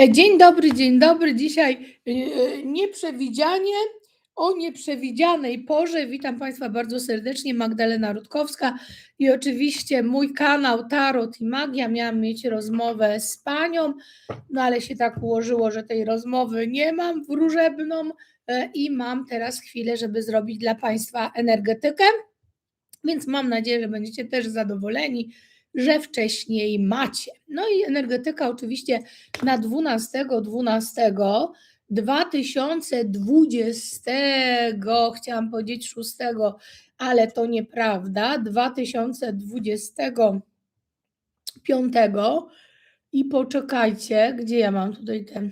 E, Dzień dobry, dzień dobry. Dzisiaj e, nieprzewidzianie o nieprzewidzianej porze. Witam Państwa bardzo serdecznie. Magdalena Rutkowska i oczywiście mój kanał Tarot i Magia. Miałam mieć rozmowę z panią, no ale się tak ułożyło, że tej rozmowy nie mam wróżebną e, i mam teraz chwilę, żeby zrobić dla Państwa energetykę. Więc mam nadzieję, że będziecie też zadowoleni, że wcześniej macie. No i energetyka oczywiście na 12 12 2020, chciałam powiedzieć 6, ale to nieprawda, 2025 i poczekajcie, gdzie ja mam tutaj te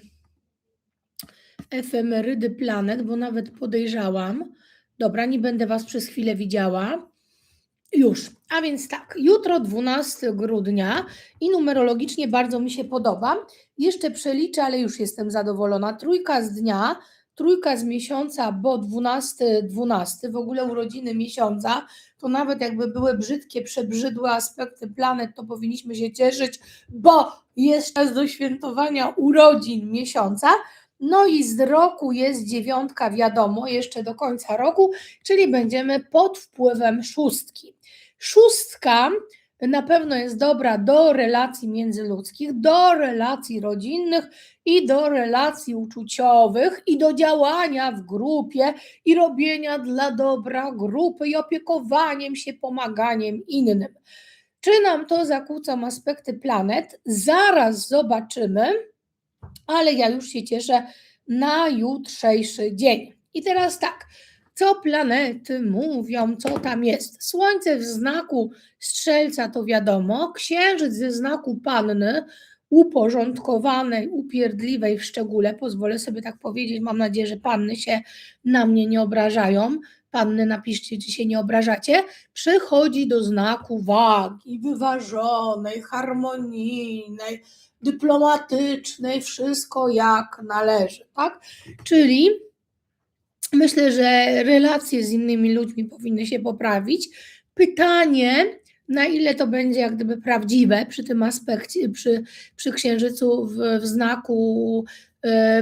efemerydy planet, bo nawet podejrzałam. Dobra, nie będę Was przez chwilę widziała. Już, a więc tak, jutro 12 grudnia i numerologicznie bardzo mi się podoba. Jeszcze przeliczę, ale już jestem zadowolona. Trójka z dnia, trójka z miesiąca, bo 12, 12, w ogóle urodziny miesiąca, to nawet jakby były brzydkie, przebrzydłe aspekty planet, to powinniśmy się cieszyć, bo jest czas do świętowania urodzin miesiąca. No i z roku jest dziewiątka, wiadomo, jeszcze do końca roku, czyli będziemy pod wpływem szóstki. Szóstka na pewno jest dobra do relacji międzyludzkich, do relacji rodzinnych i do relacji uczuciowych i do działania w grupie i robienia dla dobra grupy i opiekowaniem się, pomaganiem innym. Czy nam to zakłóca aspekty planet? Zaraz zobaczymy, ale ja już się cieszę na jutrzejszy dzień. I teraz tak, co planety mówią, co tam jest. Słońce w znaku strzelca to wiadomo, księżyc ze znaku panny, uporządkowanej, upierdliwej w szczególe, pozwolę sobie tak powiedzieć, mam nadzieję, że panny się na mnie nie obrażają, panny napiszcie, czy się nie obrażacie, przechodzi do znaku wagi, wyważonej, harmonijnej, dyplomatycznej, wszystko jak należy, tak? Czyli Myślę, że relacje z innymi ludźmi powinny się poprawić. Pytanie, na ile to będzie jak gdyby prawdziwe przy tym aspekcie, przy, przy księżycu w, w znaku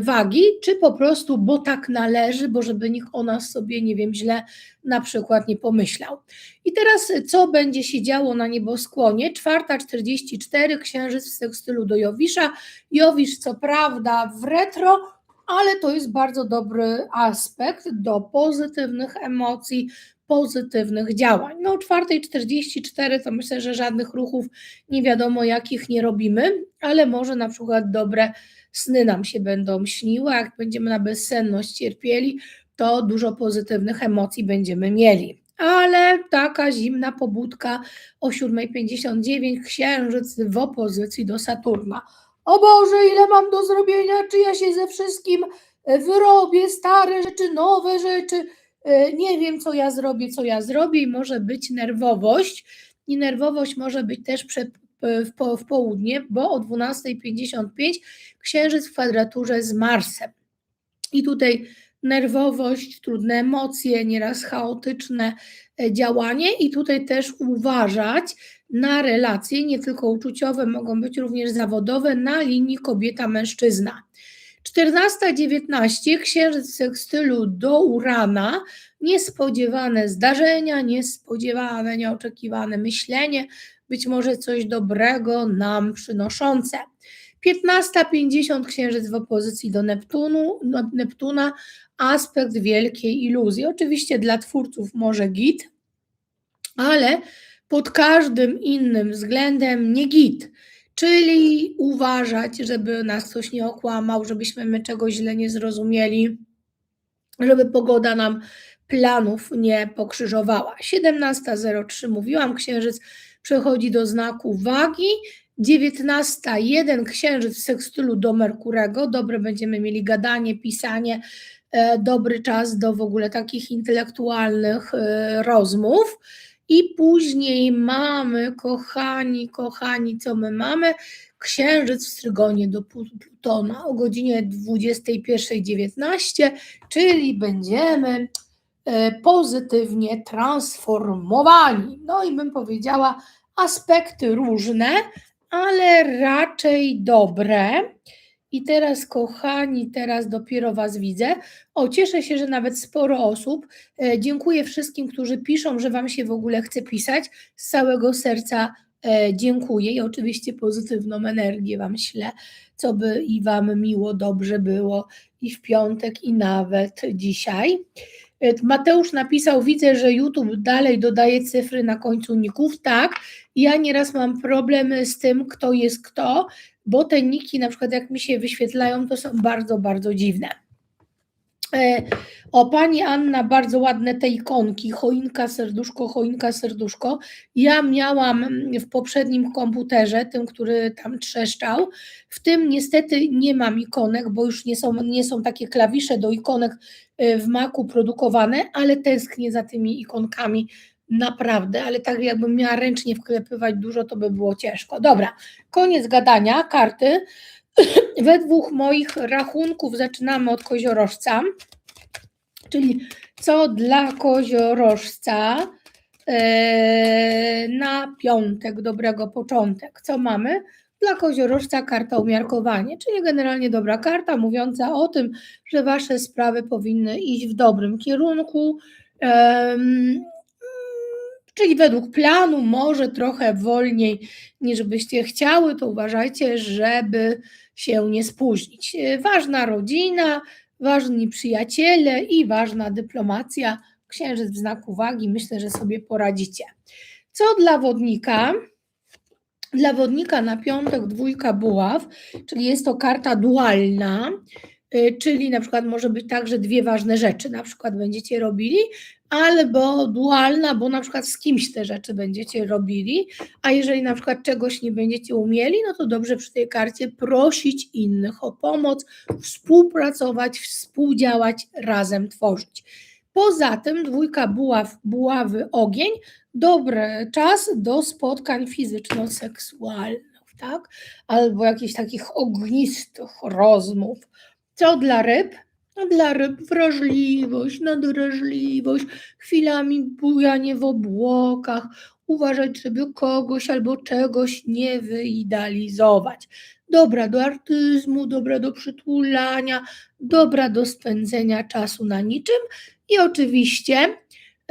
wagi, czy po prostu, bo tak należy, bo żeby nikt o nas sobie, nie wiem, źle na przykład nie pomyślał. I teraz, co będzie się działo na nieboskłonie? Czwarta 44, księżyc w stylu do Jowisza. Jowisz, co prawda, w retro, ale to jest bardzo dobry aspekt do pozytywnych emocji, pozytywnych działań. No o 4.44 to myślę, że żadnych ruchów nie wiadomo jakich nie robimy, ale może na przykład dobre sny nam się będą śniły, jak będziemy na bezsenność cierpieli, to dużo pozytywnych emocji będziemy mieli. Ale taka zimna pobudka o 7.59 księżyc w opozycji do Saturna. O Boże, ile mam do zrobienia, czy ja się ze wszystkim e, wyrobię, stare rzeczy, nowe rzeczy, e, nie wiem, co ja zrobię, co ja zrobię. I może być nerwowość. I nerwowość może być też w, po, w południe, bo o 12.55 księżyc w kwadraturze z Marsem. I tutaj nerwowość, trudne emocje, nieraz chaotyczne e, działanie i tutaj też uważać na relacje, nie tylko uczuciowe, mogą być również zawodowe na linii kobieta-mężczyzna. 14-19 księżyc sekstylu do Urana, niespodziewane zdarzenia, niespodziewane, nieoczekiwane myślenie, być może coś dobrego nam przynoszące. 15.50 księżyc w opozycji do Neptunu, no, Neptuna, aspekt wielkiej iluzji. Oczywiście dla twórców może git, ale pod każdym innym względem nie git. Czyli uważać, żeby nas ktoś nie okłamał, żebyśmy my czegoś źle nie zrozumieli, żeby pogoda nam planów nie pokrzyżowała. 17.03 mówiłam, księżyc przechodzi do znaku wagi. 19.1 księżyc w sekstylu do Merkurego. Dobre będziemy mieli gadanie, pisanie, e, dobry czas do w ogóle takich intelektualnych e, rozmów. I później mamy, kochani, kochani, co my mamy? Księżyc w Strygonie do Plutona o godzinie 21.19, czyli będziemy pozytywnie transformowani. No i bym powiedziała, aspekty różne, ale raczej dobre. I teraz, kochani, teraz dopiero Was widzę. O, cieszę się, że nawet sporo osób. E, dziękuję wszystkim, którzy piszą, że Wam się w ogóle chce pisać. Z całego serca e, dziękuję i oczywiście pozytywną energię Wam ślę, co by i Wam miło, dobrze było i w piątek, i nawet dzisiaj. E, Mateusz napisał, widzę, że YouTube dalej dodaje cyfry na końcu ników. Tak, ja nieraz mam problemy z tym, kto jest kto, bo te niki, na przykład jak mi się wyświetlają, to są bardzo, bardzo dziwne. E, O, pani Anna, bardzo ładne te ikonki, choinka, serduszko, choinka, serduszko. Ja miałam w poprzednim komputerze, tym, który tam trzeszczał, w tym niestety nie mam ikonek, bo już nie są, nie są takie klawisze do ikonek e, w Macu produkowane, ale tęsknię za tymi ikonkami naprawdę, ale tak jakbym miała ręcznie wklepywać dużo, to by było ciężko. Dobra, koniec gadania, karty. Według moich rachunków zaczynamy od koziorożca, czyli co dla koziorożca e, na piątek, dobrego początek. Co mamy? Dla koziorożca karta umiarkowanie, czyli generalnie dobra karta mówiąca o tym, że wasze sprawy powinny iść w dobrym kierunku. Czyli według planu, może trochę wolniej niż byście chciały, to uważajcie, żeby się nie spóźnić. Ważna rodzina, ważni przyjaciele i ważna dyplomacja. Księżyc w znaku wagi, myślę, że sobie poradzicie. Co dla wodnika? Dla wodnika na piątek dwójka buław, czyli jest to karta dualna, czyli na przykład może być tak, że dwie ważne rzeczy na przykład będziecie robili, albo dualna, bo na przykład z kimś te rzeczy będziecie robili, a jeżeli na przykład czegoś nie będziecie umieli, no to dobrze przy tej karcie prosić innych o pomoc, współpracować, współdziałać, razem tworzyć. Poza tym dwójka buław, buławy ogień, dobry czas do spotkań fizyczno-seksualnych, tak? Albo jakichś takich ognistych rozmów. Co dla ryb? No dla ryb wrażliwość, nadwrażliwość, chwilami bujanie w obłokach, uważać, żeby kogoś albo czegoś nie wyidealizować. Dobra do artyzmu, dobra do przytulania, dobra do spędzenia czasu na niczym i oczywiście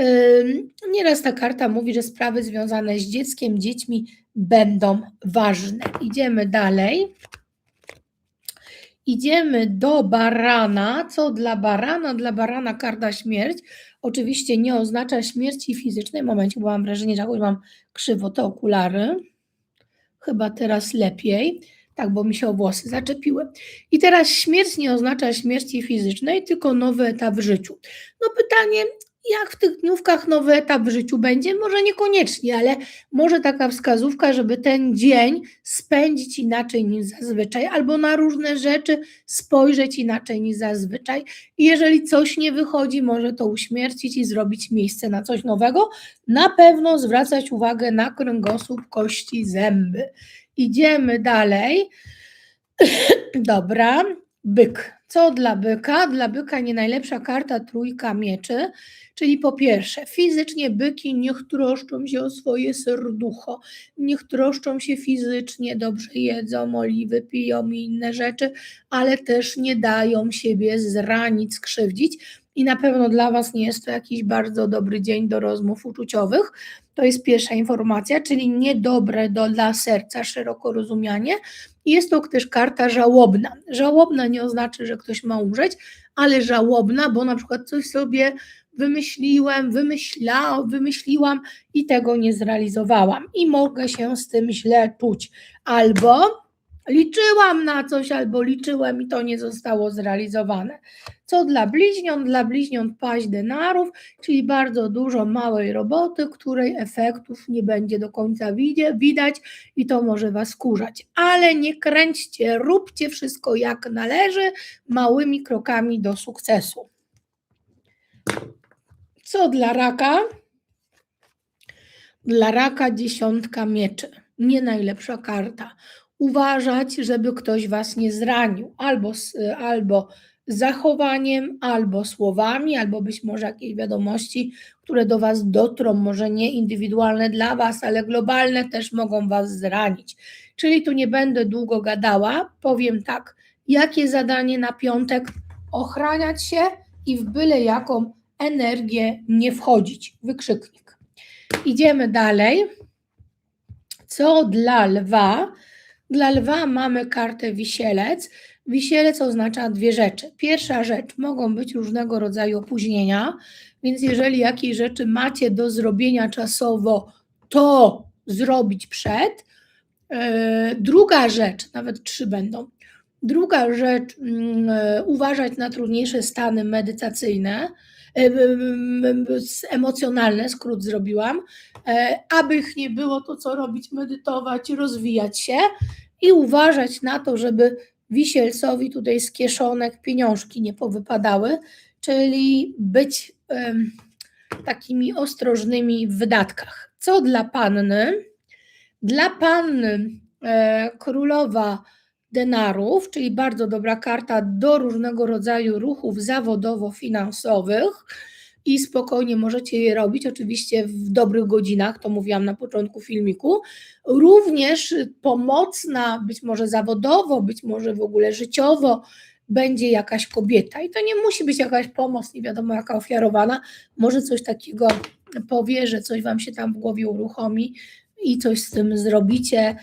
ym, nieraz ta karta mówi, że sprawy związane z dzieckiem, dziećmi będą ważne. Idziemy dalej. Idziemy do barana. Co dla barana? Dla barana karta śmierć. Oczywiście nie oznacza śmierci fizycznej. Momencie, bo mam wrażenie, że jakoś mam krzywo te okulary. Chyba teraz lepiej. Tak, bo mi się o włosy zaczepiły. I teraz śmierć nie oznacza śmierci fizycznej, tylko nowy etap w życiu. No pytanie, jak w tych dniówkach nowy etap w życiu będzie? Może niekoniecznie, ale może taka wskazówka, żeby ten dzień spędzić inaczej niż zazwyczaj, albo na różne rzeczy spojrzeć inaczej niż zazwyczaj. I jeżeli coś nie wychodzi, może to uśmiercić i zrobić miejsce na coś nowego. Na pewno zwracać uwagę na kręgosłup, kości, zęby. Idziemy dalej. Dobra, byk. Co dla byka? Dla byka nie najlepsza karta trójka mieczy, czyli po pierwsze, fizycznie byki niech troszczą się o swoje serducho, niech troszczą się fizycznie, dobrze jedzą, oliwy piją i inne rzeczy, ale też nie dają siebie zranić, skrzywdzić. I na pewno dla Was nie jest to jakiś bardzo dobry dzień do rozmów uczuciowych. To jest pierwsza informacja, czyli niedobre do, dla serca, szeroko rozumianie. Jest to też karta żałobna. Żałobna nie oznacza, że ktoś ma umrzeć, ale żałobna, bo na przykład coś sobie wymyśliłem, wymyślał, wymyśliłam i tego nie zrealizowałam. I mogę się z tym źle czuć. Albo liczyłam na coś, albo liczyłem i to nie zostało zrealizowane. Co dla bliźniąt? Dla bliźniąt paść denarów, czyli bardzo dużo małej roboty, której efektów nie będzie do końca widać i to może Was kurzać. Ale nie kręćcie, róbcie wszystko jak należy, małymi krokami do sukcesu. Co dla raka? Dla raka dziesiątka mieczy. Nie najlepsza karta. Uważać, żeby ktoś was nie zranił, albo, albo zachowaniem, albo słowami, albo być może jakieś wiadomości, które do Was dotrą, może nie indywidualne dla Was, ale globalne też mogą Was zranić. Czyli tu nie będę długo gadała, powiem tak, jakie zadanie na piątek? Ochraniać się i w byle jaką energię nie wchodzić. Wykrzyknik. Idziemy dalej. Co dla lwa? Dla lwa mamy kartę wisielec. Wisielec oznacza dwie rzeczy. Pierwsza rzecz, mogą być różnego rodzaju opóźnienia, więc jeżeli jakieś rzeczy macie do zrobienia czasowo, to zrobić przed. E, druga rzecz, nawet trzy będą. Druga rzecz, mm, e, uważać na trudniejsze stany medytacyjne, emocjonalne, skrót zrobiłam, aby ich nie było, to co robić, medytować, rozwijać się i uważać na to, żeby wisielcowi tutaj z kieszonek pieniążki nie powypadały, czyli być takimi ostrożnymi w wydatkach. Co dla panny? Dla panny e, królowa denarów, czyli bardzo dobra karta do różnego rodzaju ruchów zawodowo-finansowych i spokojnie możecie je robić, oczywiście w dobrych godzinach, to mówiłam na początku filmiku. Również pomocna, być może zawodowo, być może w ogóle życiowo, będzie jakaś kobieta. I to nie musi być jakaś pomoc, nie wiadomo jaka ofiarowana. Może coś takiego powie, że coś wam się tam w głowie uruchomi i coś z tym zrobicie,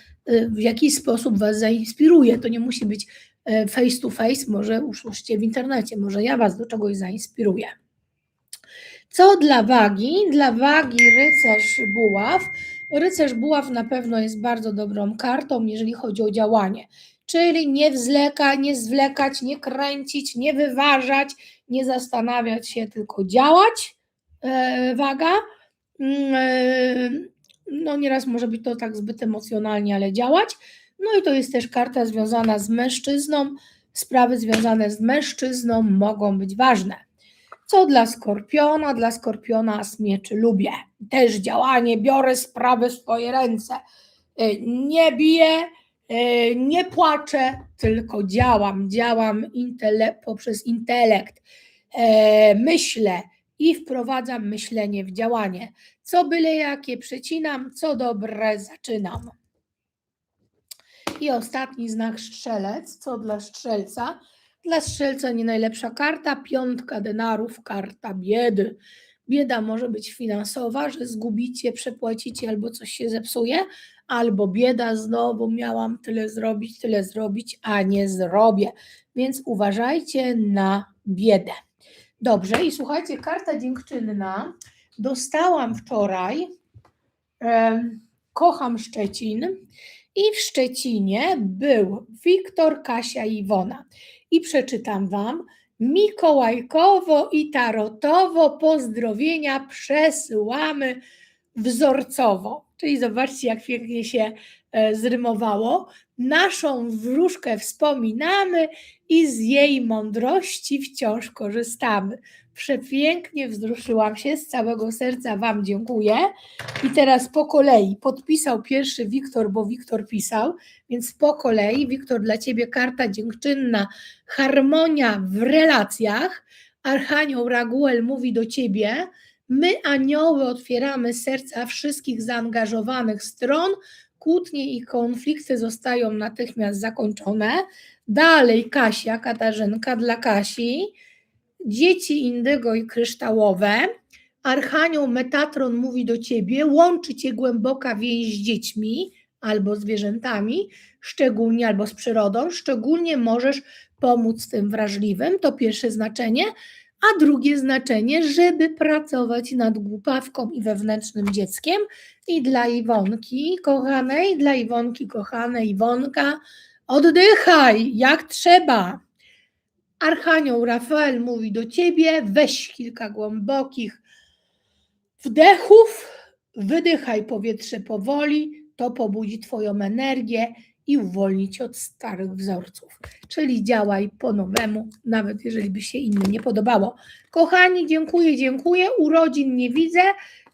w jakiś sposób was zainspiruje. To nie musi być e, face to face, może uszłyście w internecie, może ja was do czegoś zainspiruję. Co dla wagi? Dla wagi rycerz buław. Rycerz buław na pewno jest bardzo dobrą kartą, jeżeli chodzi o działanie. Czyli nie wzlekać, nie zwlekać, nie kręcić, nie wyważać, nie zastanawiać się, tylko działać. E, waga. No nieraz może być to tak zbyt emocjonalnie, ale działać. No i to jest też karta związana z mężczyzną. Sprawy związane z mężczyzną mogą być ważne. Co dla skorpiona? Dla skorpiona smieczy lubię. Też działanie, biorę sprawy w swoje ręce. E, nie biję, e, nie płaczę, tylko działam. Działam intele poprzez intelekt. E, myślę i wprowadzam myślenie w działanie. Co byle jakie przecinam, co dobre zaczynam. I ostatni znak strzelec. Co dla strzelca? Dla strzelca nie najlepsza karta, piątka denarów, karta biedy. Bieda może być finansowa, że zgubicie, przepłacicie albo coś się zepsuje, albo bieda znowu miałam tyle zrobić, tyle zrobić, a nie zrobię. Więc uważajcie na biedę. Dobrze, i słuchajcie, karta dziękczynna. Dostałam wczoraj. kocham Szczecin. I w Szczecinie był Wiktor, Kasia i Iwona i przeczytam Wam. Mikołajkowo i tarotowo pozdrowienia przesyłamy wzorcowo. Czyli zobaczcie, jak pięknie się e, zrymowało. Naszą wróżkę wspominamy i z jej mądrości wciąż korzystamy. Przepięknie wzruszyłam się, z całego serca Wam dziękuję. I teraz po kolei podpisał pierwszy Wiktor, bo Wiktor pisał, więc po kolei, Wiktor, dla Ciebie karta dziękczynna, harmonia w relacjach. Archanioł Raguel mówi do Ciebie, my anioły otwieramy serca wszystkich zaangażowanych stron, kłótnie i konflikty zostają natychmiast zakończone. Dalej Kasia, Katarzynka dla Kasi, dzieci indygo i kryształowe. Archanioł Metatron mówi do ciebie, łączy cię głęboka więź z dziećmi albo zwierzętami, szczególnie albo z przyrodą, szczególnie możesz pomóc tym wrażliwym. To pierwsze znaczenie. A drugie znaczenie, żeby pracować nad głupawką i wewnętrznym dzieckiem. I dla Iwonki kochanej, dla Iwonki kochanej, Iwonka, oddychaj jak trzeba. Archanioł Rafael mówi do ciebie: weź kilka głębokich wdechów, wydychaj powietrze powoli, to pobudzi Twoją energię i uwolni Cię od starych wzorców. Czyli działaj po nowemu, nawet jeżeli by się innym nie podobało. Kochani, dziękuję, dziękuję. Urodzin nie widzę,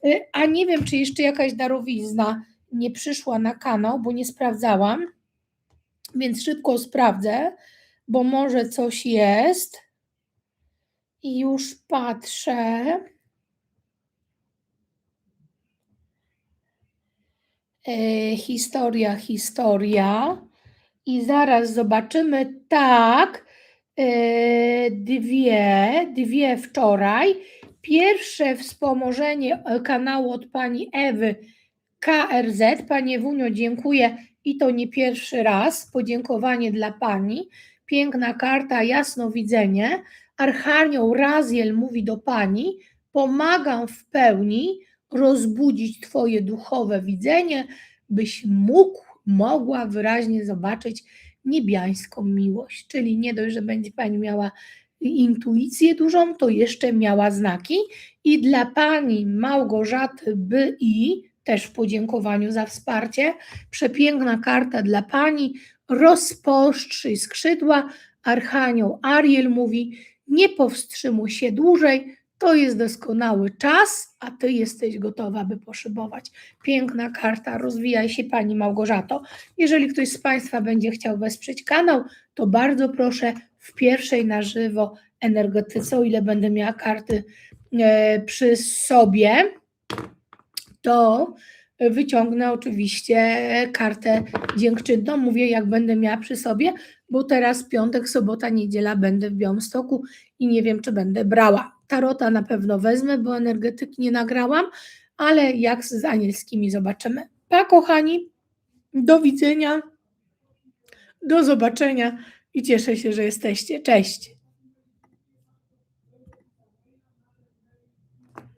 y, a nie wiem, czy jeszcze jakaś darowizna nie przyszła na kanał, bo nie sprawdzałam, więc szybko sprawdzę bo może coś jest. I już patrzę. E, historia, historia. I zaraz zobaczymy, tak, e, dwie, dwie wczoraj. Pierwsze wspomożenie e, kanału od pani Ewy KRZ. Panie Wunio, dziękuję i to nie pierwszy raz. Podziękowanie dla pani. Piękna karta, jasnowidzenie. Archanioł Raziel mówi do pani: Pomagam w pełni rozbudzić Twoje duchowe widzenie, byś mógł, mogła wyraźnie zobaczyć niebiańską miłość. Czyli nie dość, że będzie Pani miała intuicję dużą, to jeszcze miała znaki. I dla Pani Małgorzaty By i też w podziękowaniu za wsparcie, przepiękna karta dla Pani, rozpostrzyj skrzydła. Archanioł Ariel mówi: Nie powstrzymuj się dłużej, to jest doskonały czas, a ty jesteś gotowa, by poszybować. Piękna karta, rozwijaj się Pani Małgorzato. Jeżeli ktoś z Państwa będzie chciał wesprzeć kanał, to bardzo proszę w pierwszej na żywo energetyce, o ile będę miała karty e, przy sobie, to wyciągnę oczywiście kartę dziękczynną. Mówię, jak będę miała przy sobie, bo teraz piątek, sobota, niedziela będę w Białymstoku i nie wiem, czy będę brała. Tarota na pewno wezmę, bo energetyki nie nagrałam, ale jak z anielskimi zobaczymy. Pa, kochani, do widzenia, do zobaczenia i cieszę się, że jesteście. Cześć.